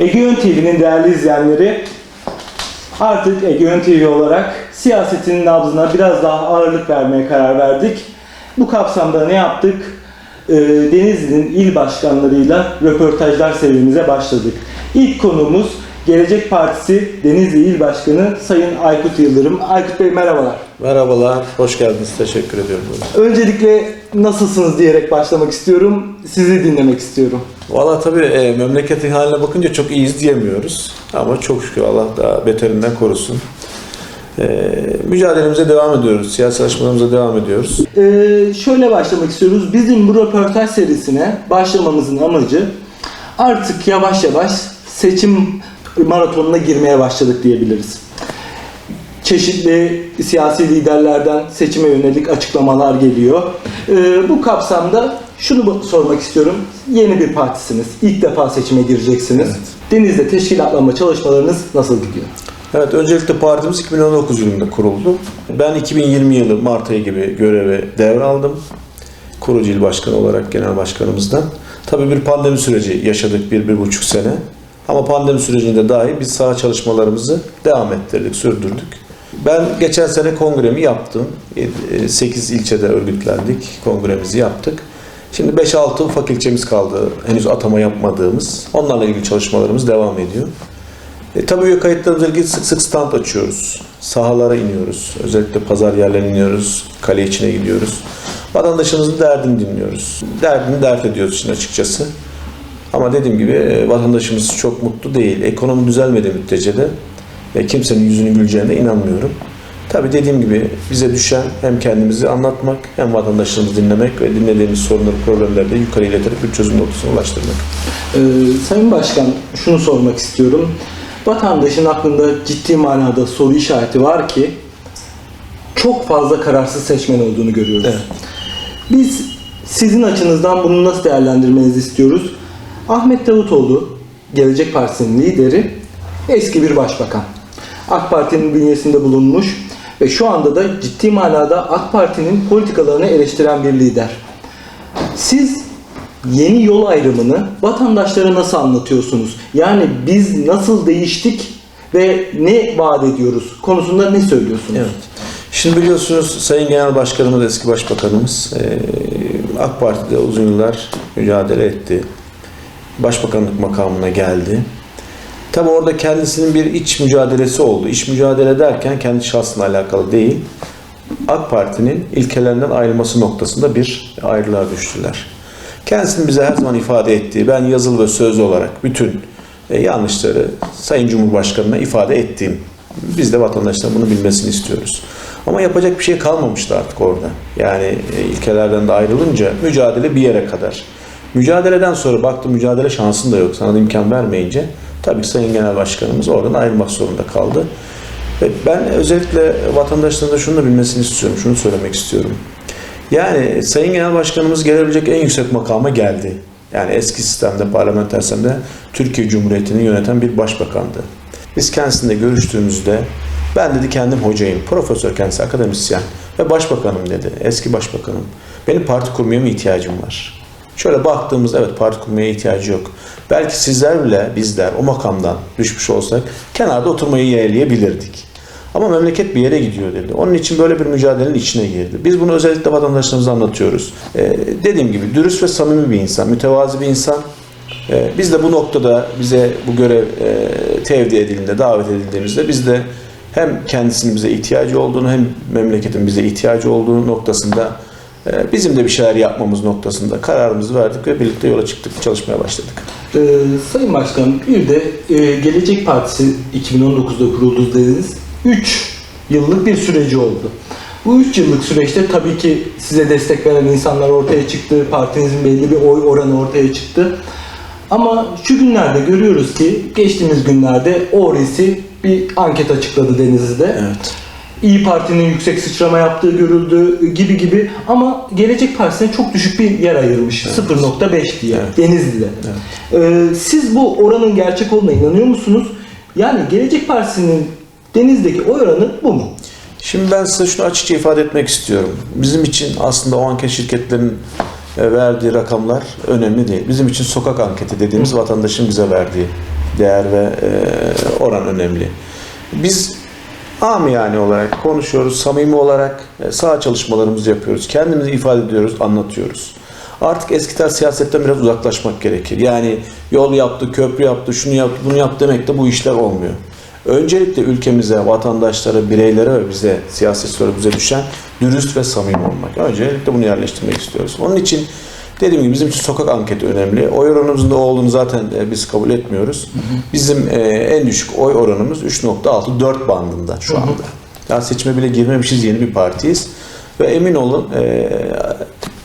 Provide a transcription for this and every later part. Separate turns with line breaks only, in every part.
Egeon TV'nin değerli izleyenleri artık Egeon TV olarak siyasetin nabzına biraz daha ağırlık vermeye karar verdik. Bu kapsamda ne yaptık? Ee, Denizli'nin il başkanlarıyla röportajlar serimize başladık. İlk konuğumuz Gelecek Partisi Denizli İl Başkanı Sayın Aykut Yıldırım. Aykut Bey merhabalar.
Merhabalar, hoş geldiniz. Teşekkür ediyorum.
Öncelikle nasılsınız diyerek başlamak istiyorum. Sizi dinlemek istiyorum.
Valla tabii e, memleketin haline bakınca çok iyiyiz diyemiyoruz. Ama çok şükür Allah daha beterinden korusun. E, mücadelemize devam ediyoruz. Siyasi çalışmalarımıza devam ediyoruz.
Ee, şöyle başlamak istiyoruz. Bizim bu röportaj serisine başlamamızın amacı artık yavaş yavaş seçim maratonuna girmeye başladık diyebiliriz. Çeşitli siyasi liderlerden seçime yönelik açıklamalar geliyor. Ee, bu kapsamda şunu sormak istiyorum. Yeni bir partisiniz. İlk defa seçime gireceksiniz. Deniz'de teşkilatlanma çalışmalarınız nasıl gidiyor?
Evet, öncelikle partimiz 2019 yılında kuruldu. Ben 2020 yılı Mart ayı gibi göreve devraldım. Kurucu il başkanı olarak genel başkanımızdan. Tabii bir pandemi süreci yaşadık bir, bir buçuk sene. Ama pandemi sürecinde dahi biz saha çalışmalarımızı devam ettirdik, sürdürdük. Ben geçen sene kongremi yaptım. 8 ilçede örgütlendik, kongremizi yaptık. Şimdi 5-6 ufak ilçemiz kaldı. Henüz atama yapmadığımız. Onlarla ilgili çalışmalarımız devam ediyor. E, tabii üye kayıtlarımızla ilgili sık sık stand açıyoruz. Sahalara iniyoruz. Özellikle pazar yerlerine iniyoruz. Kale içine gidiyoruz. Vatandaşımızın derdini dinliyoruz. Derdini dert ediyoruz için açıkçası. Ama dediğim gibi e, vatandaşımız çok mutlu değil. Ekonomi düzelmediği müddetçe de e, kimsenin yüzünü güleceğine inanmıyorum. Tabii dediğim gibi bize düşen hem kendimizi anlatmak hem vatandaşlarımızı dinlemek ve dinlediğimiz sorunları, problemleri de yukarı ileterek bir çözüm noktasına ulaştırmak.
Ee, Sayın Başkan şunu sormak istiyorum. Vatandaşın aklında ciddi manada soru işareti var ki çok fazla kararsız seçmen olduğunu görüyoruz.
Evet.
Biz sizin açınızdan bunu nasıl değerlendirmenizi istiyoruz? Ahmet Davutoğlu, Gelecek Partisi'nin lideri, eski bir başbakan. AK Parti'nin bünyesinde bulunmuş ve şu anda da ciddi manada AK Parti'nin politikalarını eleştiren bir lider. Siz yeni yol ayrımını vatandaşlara nasıl anlatıyorsunuz? Yani biz nasıl değiştik ve ne vaat ediyoruz konusunda ne söylüyorsunuz?
Evet. Şimdi biliyorsunuz Sayın Genel Başkanımız, eski Başbakanımız AK Parti'de uzun yıllar mücadele etti. Başbakanlık makamına geldi. Tabi orada kendisinin bir iç mücadelesi oldu. İç mücadele derken kendi şahsına alakalı değil. AK Parti'nin ilkelerinden ayrılması noktasında bir ayrılığa düştüler. Kendisinin bize her zaman ifade ettiği, ben yazılı ve sözlü olarak bütün e, yanlışları Sayın Cumhurbaşkanı'na ifade ettiğim, biz de vatandaşların bunu bilmesini istiyoruz. Ama yapacak bir şey kalmamıştı artık orada. Yani e, ilkelerden de ayrılınca mücadele bir yere kadar. Mücadeleden sonra baktım mücadele şansın da yok. Sana da imkan vermeyince tabii Sayın Genel Başkanımız oradan ayrılmak zorunda kaldı. Ve ben özellikle vatandaşların da şunu da bilmesini istiyorum. Şunu söylemek istiyorum. Yani Sayın Genel Başkanımız gelebilecek en yüksek makama geldi. Yani eski sistemde, parlamenter sistemde Türkiye Cumhuriyeti'ni yöneten bir başbakandı. Biz kendisiyle görüştüğümüzde ben dedi kendim hocayım, profesör kendisi akademisyen ve başbakanım dedi, eski başbakanım. Benim parti kurmaya mı ihtiyacım var? Şöyle baktığımızda evet parti kurmaya ihtiyacı yok. Belki sizler bile bizler o makamdan düşmüş olsak kenarda oturmayı yeğleyebilirdik. Ama memleket bir yere gidiyor dedi. Onun için böyle bir mücadelenin içine girdi. Biz bunu özellikle vatandaşlarımıza anlatıyoruz. Ee, dediğim gibi dürüst ve samimi bir insan, mütevazi bir insan. Ee, biz de bu noktada bize bu görev e, tevdi edildiğinde, davet edildiğimizde biz de hem kendisinin bize ihtiyacı olduğunu hem memleketin bize ihtiyacı olduğu noktasında bizim de bir şeyler yapmamız noktasında kararımızı verdik ve birlikte yola çıktık, çalışmaya başladık.
Ee, Sayın Başkan bir de e, Gelecek Partisi 2019'da kuruldu dediniz. 3 yıllık bir süreci oldu. Bu 3 yıllık süreçte tabii ki size destek veren insanlar ortaya çıktı. Partinizin belli bir oy oranı ortaya çıktı. Ama şu günlerde görüyoruz ki geçtiğimiz günlerde Orisi bir anket açıkladı Denizli'de.
Evet.
İyi Parti'nin yüksek sıçrama yaptığı görüldü gibi gibi ama Gelecek Partisi'ne çok düşük bir yer ayırmış. 0.5 diye
Evet.
Denizli'de. Ee, siz bu oranın gerçek olduğuna inanıyor musunuz? Yani Gelecek Partisi'nin Deniz'deki oy oranı bu mu?
Şimdi ben size şunu açıkça ifade etmek istiyorum. Bizim için aslında o anket şirketlerinin e, verdiği rakamlar önemli değil. Bizim için sokak anketi dediğimiz vatandaşın bize verdiği değer ve e, oran önemli. Biz amiyane olarak konuşuyoruz, samimi olarak e, sağ çalışmalarımızı yapıyoruz. Kendimizi ifade ediyoruz, anlatıyoruz. Artık eski tarz siyasetten biraz uzaklaşmak gerekir. Yani yol yaptı, köprü yaptı, şunu yaptı, bunu yaptı demek de bu işler olmuyor. Öncelikle ülkemize, vatandaşlara, bireylere ve bize, siyasetçilere bize düşen dürüst ve samimi olmak. Öncelikle bunu yerleştirmek istiyoruz. Onun için dediğim gibi bizim için sokak anketi önemli. Oy oranımızın da olduğunu zaten e, biz kabul etmiyoruz. Bizim e, en düşük oy oranımız 3.6, 4 bandında şu anda. Daha seçime bile girmemişiz, yeni bir partiyiz. Ve emin olun e,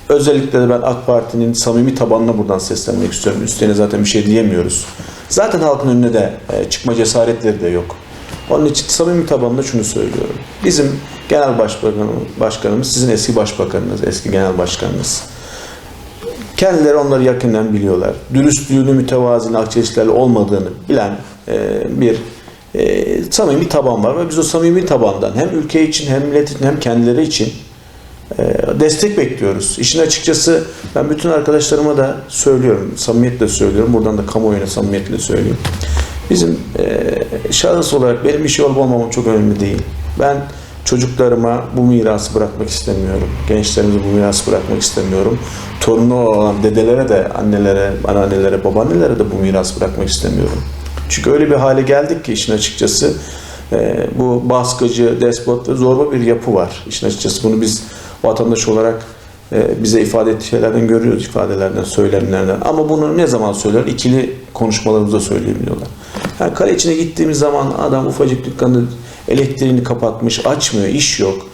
özellikle de ben AK Parti'nin samimi tabanına buradan seslenmek istiyorum. Üstüne zaten bir şey diyemiyoruz. Zaten halkın önüne de çıkma cesaretleri de yok. Onun için samimi tabanında şunu söylüyorum. Bizim genel başbakanımız, başkanımız sizin eski başbakanınız, eski genel başkanınız. Kendileri onları yakından biliyorlar. Dürüstlüğünü, mütevaziliğini, akçeliklerle olmadığını bilen e, bir e, samimi taban var ve biz o samimi tabandan hem ülke için hem millet için hem kendileri için e, destek bekliyoruz. İşin açıkçası ben bütün arkadaşlarıma da söylüyorum, samimiyetle söylüyorum. Buradan da kamuoyuna samimiyetle söyleyeyim. Bizim e, şahıs olarak benim bir şey olup olmamam çok önemli değil. Ben çocuklarıma bu mirası bırakmak istemiyorum. Gençlerimize bu mirası bırakmak istemiyorum. Torunu olan dedelere de, annelere, anneannelere, babaannelere de bu mirası bırakmak istemiyorum. Çünkü öyle bir hale geldik ki işin açıkçası e, bu baskıcı, despot ve zorba bir yapı var. İşin açıkçası bunu biz vatandaş olarak e, bize ifade ettiği şeylerden görüyoruz, ifadelerden, söylemlerden. Ama bunu ne zaman söyler? İkili konuşmalarımızda söyleyebiliyorlar. Yani kale içine gittiğimiz zaman adam ufacık dükkanı elektriğini kapatmış, açmıyor, iş yok.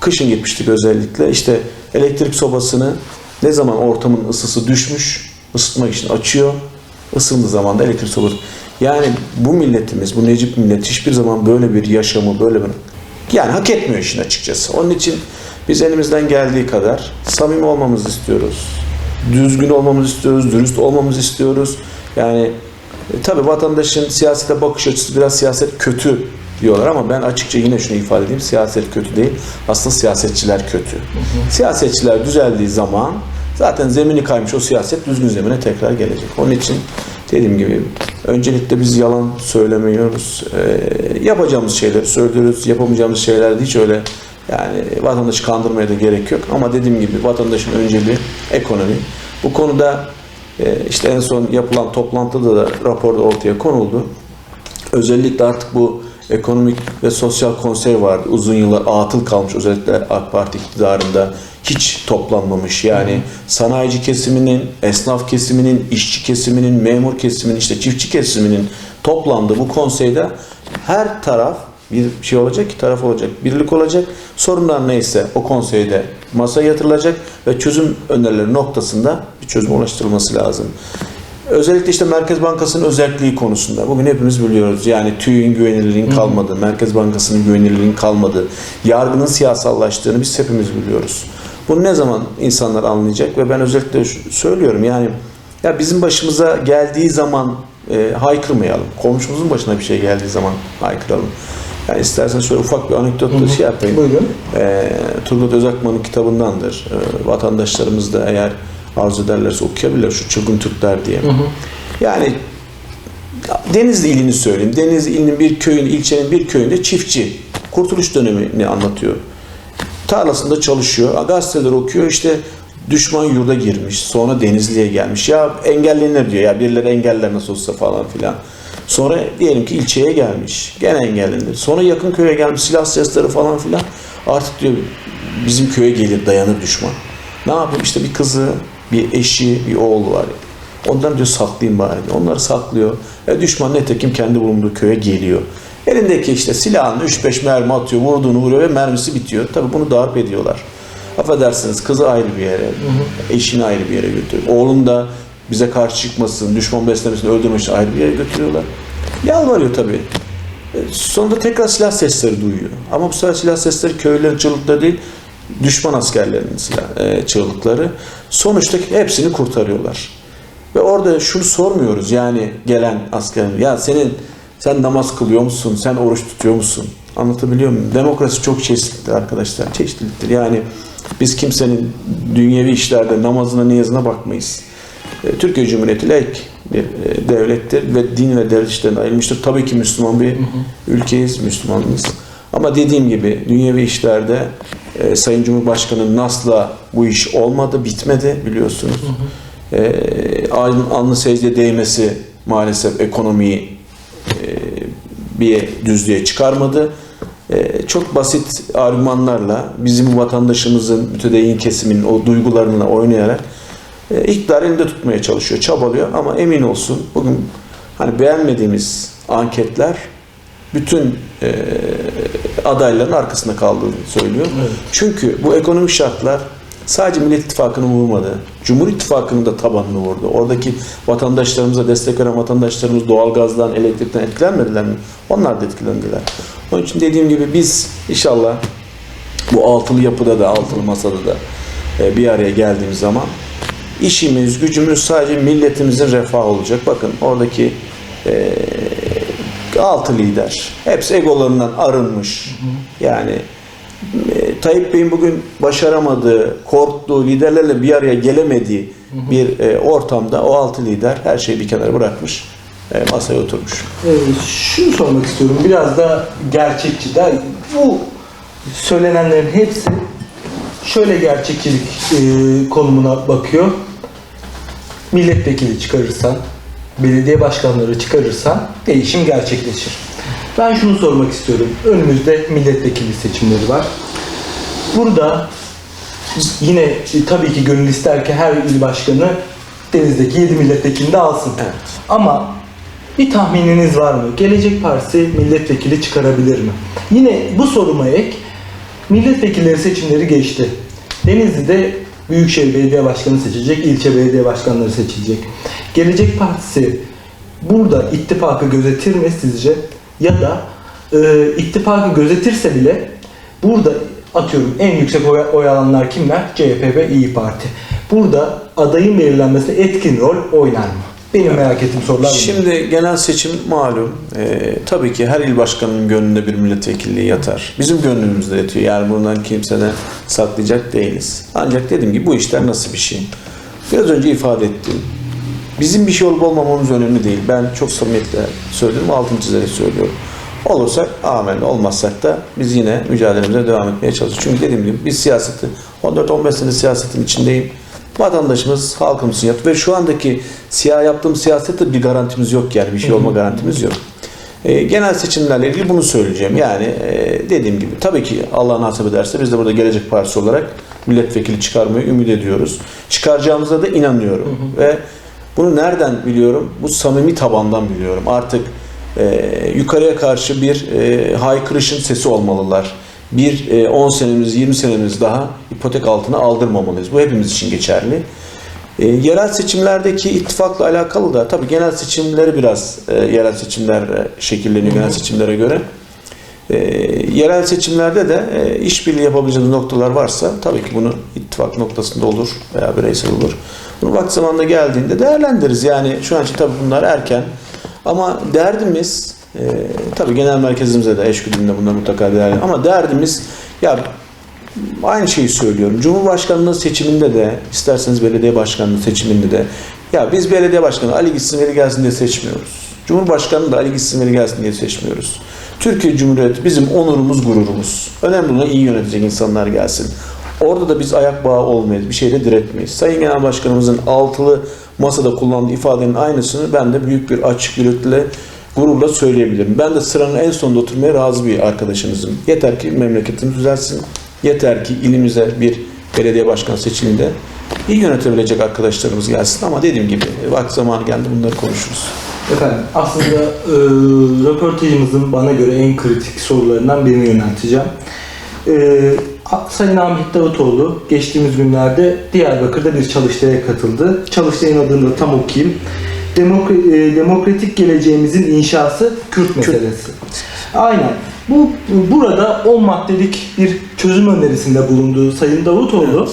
Kışın gitmiştik özellikle. İşte elektrik sobasını ne zaman ortamın ısısı düşmüş, ısıtmak için açıyor. Isındığı zaman da elektrik sobası. Yani bu milletimiz, bu Necip millet hiçbir zaman böyle bir yaşamı, böyle bir yani hak etmiyor işin açıkçası. Onun için biz elimizden geldiği kadar samimi olmamızı istiyoruz. Düzgün olmamızı istiyoruz, dürüst olmamızı istiyoruz. Yani e, tabii vatandaşın siyasete bakış açısı biraz siyaset kötü diyorlar ama ben açıkça yine şunu ifade edeyim. Siyaset kötü değil. Aslında siyasetçiler kötü. Siyasetçiler düzeldiği zaman zaten zemini kaymış o siyaset düzgün zemine tekrar gelecek. Onun için dediğim gibi öncelikle biz yalan söylemiyoruz. Ee, yapacağımız şeyleri söylüyoruz. Yapamayacağımız şeyler hiç öyle yani vatandaşı kandırmaya da gerek yok. Ama dediğim gibi vatandaşın önceliği ekonomi. Bu konuda e, işte en son yapılan toplantıda da raporda ortaya konuldu. Özellikle artık bu ekonomik ve sosyal konsey vardı. Uzun yıllar atıl kalmış özellikle AK Parti iktidarında hiç toplanmamış. Yani sanayici kesiminin, esnaf kesiminin, işçi kesiminin, memur kesiminin, işte çiftçi kesiminin toplandığı bu konseyde her taraf bir şey olacak, iki taraf olacak, birlik olacak. Sorunlar neyse o konseyde masaya yatırılacak ve çözüm önerileri noktasında bir çözüm ulaştırılması lazım. Özellikle işte Merkez Bankası'nın özelliği konusunda. Bugün hepimiz biliyoruz. Yani TÜİ'nin güvenilirliğinin kalmadığı, Merkez Bankası'nın güvenilirliğinin kalmadığı, yargının siyasallaştığını biz hepimiz biliyoruz. Bunu ne zaman insanlar anlayacak ve ben özellikle söylüyorum yani ya bizim başımıza geldiği zaman e, haykırmayalım. Komşumuzun başına bir şey geldiği zaman haykıralım. Yani isterseniz şöyle ufak bir anekdotla şey yapayım.
Buyurun.
E, Turgut Özakman'ın kitabındandır. E, vatandaşlarımız da eğer arzu ederlerse okuyabilirler şu Çılgın Türkler diye. Yani Denizli ilini söyleyeyim. Denizli ilinin bir köyün, ilçenin bir köyünde çiftçi. Kurtuluş dönemini anlatıyor. Tarlasında çalışıyor. Gazeteler okuyor. işte düşman yurda girmiş. Sonra Denizli'ye gelmiş. Ya engellenir diyor. Ya birileri engeller nasıl olsa falan filan. Sonra diyelim ki ilçeye gelmiş. Gene engellenir. Sonra yakın köye gelmiş. Silah sesleri falan filan. Artık diyor bizim köye gelir dayanır düşman. Ne yapayım işte bir kızı, bir eşi, bir oğlu var. Ondan diyor saklayayım bari. Onları saklıyor. E, düşman netekim kendi bulunduğu köye geliyor. Elindeki işte silahını 3-5 mermi atıyor, vurduğunu vuruyor ve mermisi bitiyor. Tabi bunu darp ediyorlar. Affedersiniz kızı ayrı bir yere, eşini ayrı bir yere götürüyor. Oğlun da bize karşı çıkmasın, düşman beslemesin, öldürmek için ayrı bir yere götürüyorlar. Yalvarıyor tabii. E, Sonunda tekrar silah sesleri duyuyor. Ama bu sefer silah sesleri köylülerin çığlıkları değil, düşman askerlerinin silah, e, çığlıkları. Sonuçta hepsini kurtarıyorlar. Ve orada şunu sormuyoruz yani gelen askerin ya senin sen namaz kılıyor musun? Sen oruç tutuyor musun? Anlatabiliyor muyum? Demokrasi çok çeşitlidir arkadaşlar. Çeşitliliktir. Yani biz kimsenin dünyevi işlerde namazına niyazına bakmayız. E, Türkiye Cumhuriyeti laik bir e, devlettir ve din ve devlet işlerine ayrılmıştır. Tabii ki Müslüman bir ülkeyiz, Müslümanız. Ama dediğim gibi dünyevi işlerde e, Sayın Cumhurbaşkanı Nas'la bu iş olmadı, bitmedi biliyorsunuz. E, alnı, alnı secdeye değmesi maalesef ekonomiyi e, bir düzlüğe çıkarmadı. E, çok basit argümanlarla bizim vatandaşımızın, mütedeyyin kesiminin o duygularına oynayarak e, iktidar elinde tutmaya çalışıyor, çabalıyor ama emin olsun bugün hani beğenmediğimiz anketler bütün e, adayların arkasında kaldığını söylüyor.
Evet.
Çünkü bu ekonomik şartlar sadece Millet İttifakı'nı vurmadı. Cumhur İttifakı'nın da tabanını vurdu. Oradaki vatandaşlarımıza destek veren vatandaşlarımız doğalgazdan, elektrikten etkilenmediler mi? Onlar da etkilendiler. Onun için dediğim gibi biz inşallah bu altılı yapıda da, altılı masada da e, bir araya geldiğimiz zaman işimiz, gücümüz sadece milletimizin refahı olacak. Bakın oradaki e, altı lider. Hepsi egolarından arınmış. Yani e, Tayyip Bey'in bugün başaramadığı, korktuğu, liderlerle bir araya gelemediği bir e, ortamda o altı lider her şeyi bir kenara bırakmış. e, masaya oturmuş.
Ee, şunu sormak istiyorum. Biraz da gerçekçi. Da, bu söylenenlerin hepsi şöyle gerçekçilik e, konumuna bakıyor. Milletvekili çıkarırsan, belediye başkanları çıkarırsan değişim gerçekleşir. Ben şunu sormak istiyorum. Önümüzde milletvekili seçimleri var. Burada yine tabii ki gönül ister ki her il başkanı Deniz'deki 7 milletvekilini de alsın.
Evet.
Ama bir tahmininiz var mı? Gelecek Partisi milletvekili çıkarabilir mi? Yine bu soruma ek, milletvekilleri seçimleri geçti. Denizli'de Büyükşehir Belediye Başkanı seçilecek, ilçe belediye başkanları seçilecek. Gelecek Partisi burada ittifakı gözetir mi sizce? Ya da e, ittifakı gözetirse bile burada atıyorum en yüksek oy, oy alanlar kimler? CHP ve İyi Parti. Burada adayın belirlenmesine etkin rol oynar mı? Benim merak ettiğim sorular bunlar.
Şimdi genel seçim malum. Ee, tabii ki her il başkanının gönlünde bir milletvekilliği yatar. Bizim gönlümüzde yatıyor. Yani bundan kimseden saklayacak değiliz. Ancak dediğim gibi bu işler nasıl bir şey? Biraz önce ifade ettim. Bizim bir şey olup olmamamız önemli değil. Ben çok samimiyetle söylüyorum, altını çizerek söylüyorum. Olursak amen, olmazsak da biz yine mücadelemize devam etmeye çalışıyoruz. Çünkü dediğim gibi biz siyaseti, 14-15 sene siyasetin içindeyim. Vatandaşımız, halkımızın yaptı ve şu andaki siyah yaptığım siyasette bir garantimiz yok yani bir şey olma garantimiz yok. E, genel seçimlerle ilgili bunu söyleyeceğim. Yani e, dediğim gibi tabii ki Allah nasip ederse biz de burada Gelecek Partisi olarak milletvekili çıkarmayı ümit ediyoruz. Çıkaracağımıza da inanıyorum. Ve bunu nereden biliyorum? Bu samimi tabandan biliyorum. Artık e, yukarıya karşı bir e, haykırışın sesi olmalılar. Bir e, 10 senemiz, 20 senemiz daha ipotek altına aldırmamalıyız. Bu hepimiz için geçerli. E, yerel seçimlerdeki ittifakla alakalı da tabii genel seçimleri biraz e, yerel seçimler e, şekilleniyor genel seçimlere göre. E, yerel seçimlerde de e, işbirliği yapabileceğimiz noktalar varsa tabii ki bunu ittifak noktasında olur veya bireysel olur. Bunu vakti zamanında geldiğinde değerlendiririz. Yani şu an için tabii bunlar erken. Ama derdimiz e, tabii genel merkezimize de eşgüdümle bunlar mutlaka değerli. Ama derdimiz ya aynı şeyi söylüyorum. Cumhurbaşkanlığı seçiminde de isterseniz belediye başkanlığı seçiminde de ya biz belediye başkanı Ali gitsin Veli gelsin diye seçmiyoruz. Cumhurbaşkanı da Ali gitsin Veli gelsin diye seçmiyoruz. Türkiye Cumhuriyeti bizim onurumuz, gururumuz. Önemli olan iyi yönetecek insanlar gelsin. Orada da biz ayak bağı olmayız, bir şeyde diretmeyiz. Sayın Genel Başkanımızın altılı masada kullandığı ifadenin aynısını ben de büyük bir açık yürekle, gururla söyleyebilirim. Ben de sıranın en sonunda oturmaya razı bir arkadaşınızım. Yeter ki memleketimiz düzelsin. Yeter ki ilimize bir belediye başkanı seçiminde iyi yönetebilecek arkadaşlarımız gelsin. Ama dediğim gibi vakti zamanı geldi bunları konuşuruz.
Efendim aslında e, röportajımızın bana göre en kritik sorularından birini yönelteceğim. E, Sayın Ahmet Davutoğlu geçtiğimiz günlerde Diyarbakır'da bir çalıştaya katıldı. Çalıştayın adını da tam okuyayım. E, demokratik geleceğimizin inşası Kürt meselesi. Aynen. Bu burada 10 maddelik bir çözüm önerisinde bulunduğu Sayın Davutoğlu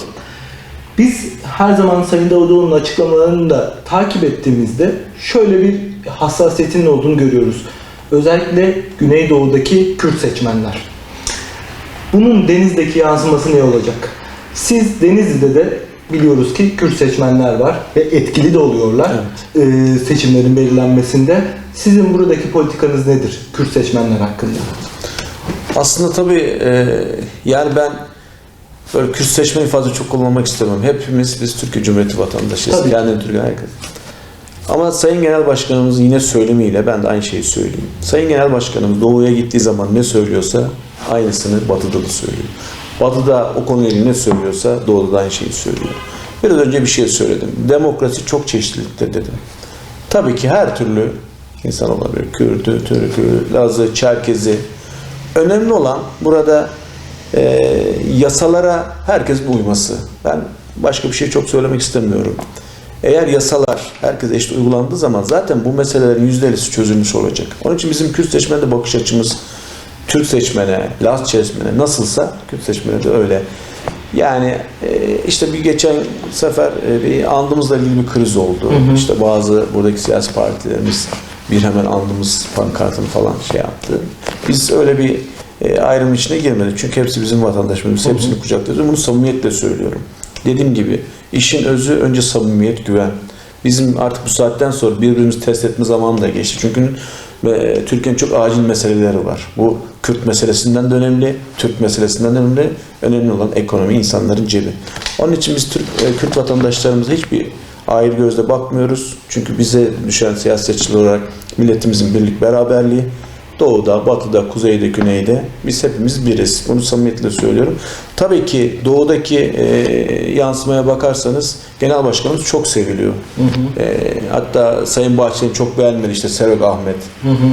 biz her zaman Sayın Davutoğlu'nun açıklamalarını da takip ettiğimizde şöyle bir hassasiyetinin olduğunu görüyoruz. Özellikle Güneydoğu'daki Kürt seçmenler. Bunun Deniz'deki yansıması ne olacak? Siz Denizli'de de biliyoruz ki Kürt seçmenler var ve etkili de oluyorlar e, seçimlerin belirlenmesinde. Sizin buradaki politikanız nedir Kürt seçmenler hakkında?
Aslında tabii e, yani ben böyle Kürt seçmeyi fazla çok kullanmak istemem. Hepimiz biz Türkiye Cumhuriyeti vatandaşıyız.
Tabii.
Yani Türkiye herkes. Ama Sayın Genel Başkanımız yine söylemiyle ben de aynı şeyi söyleyeyim. Sayın Genel Başkanımız Doğu'ya gittiği zaman ne söylüyorsa aynısını Batı'da da söylüyor. Batı'da o konuyla ne söylüyorsa Doğu'da da aynı şeyi söylüyor. Biraz önce bir şey söyledim. Demokrasi çok çeşitlilikte dedim. Tabii ki her türlü insan olabilir. Kürdü, Türk'ü, Lazı, Çerkezi. Önemli olan burada e, yasalara herkes uyması. Ben başka bir şey çok söylemek istemiyorum. Eğer yasalar herkes eşit uygulandığı zaman zaten bu meselelerin %50'si çözülmüş olacak. Onun için bizim Kürt seçmende bakış açımız Türk seçmene, Laz seçmene nasılsa Kürt seçmene de öyle. Yani e, işte bir geçen sefer e, bir andımızla ilgili bir kriz oldu. İşte bazı buradaki siyasi partilerimiz bir hemen andımız pankartını falan şey yaptı. Biz öyle bir e, ayrım içine girmedik. Çünkü hepsi bizim vatandaşlarımız. Hepsini kucaklıyoruz. Bunu samimiyetle söylüyorum. Dediğim gibi işin özü önce samimiyet, güven. Bizim artık bu saatten sonra birbirimizi test etme zamanı da geçti. Çünkü e, Türkiye'nin çok acil meseleleri var. Bu Kürt meselesinden de önemli, Türk meselesinden de önemli. Önemli olan ekonomi, insanların cebi. Onun için biz Türk, e, Kürt vatandaşlarımıza hiçbir ayrı gözle bakmıyoruz. Çünkü bize düşen siyasetçiler olarak milletimizin birlik beraberliği, Doğuda, batıda, kuzeyde, güneyde biz hepimiz biriz. Bunu samimiyetle söylüyorum. Tabii ki doğudaki e, yansımaya bakarsanız genel başkanımız çok seviliyor. E, hatta Sayın Bahçeli'nin çok beğenmedi işte Serok Ahmet.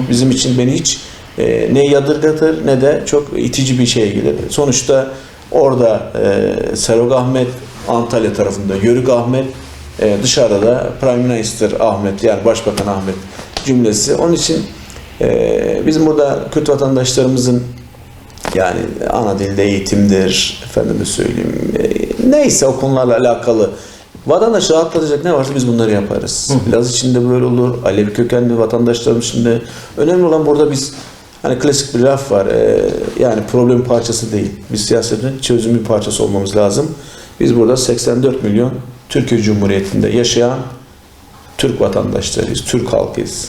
Bizim için beni hiç e, ne yadırgatır ne de çok itici bir şey gelir. Sonuçta orada e, Serok Ahmet Antalya tarafında, Yörük Ahmet e, dışarıda da Prime Minister Ahmet yani Başbakan Ahmet cümlesi. Onun için ee, bizim burada Kürt vatandaşlarımızın yani ana dilde eğitimdir, efendime söyleyeyim, e, neyse o konularla alakalı vatandaşı rahatlatacak ne varsa biz bunları yaparız. Laz içinde böyle olur, Alevi kökenli vatandaşlarımız içinde. Önemli olan burada biz hani klasik bir laf var, e, yani problem parçası değil. Biz siyasetin çözüm bir parçası olmamız lazım. Biz burada 84 milyon Türkiye Cumhuriyeti'nde yaşayan Türk vatandaşlarıyız, Türk halkıyız.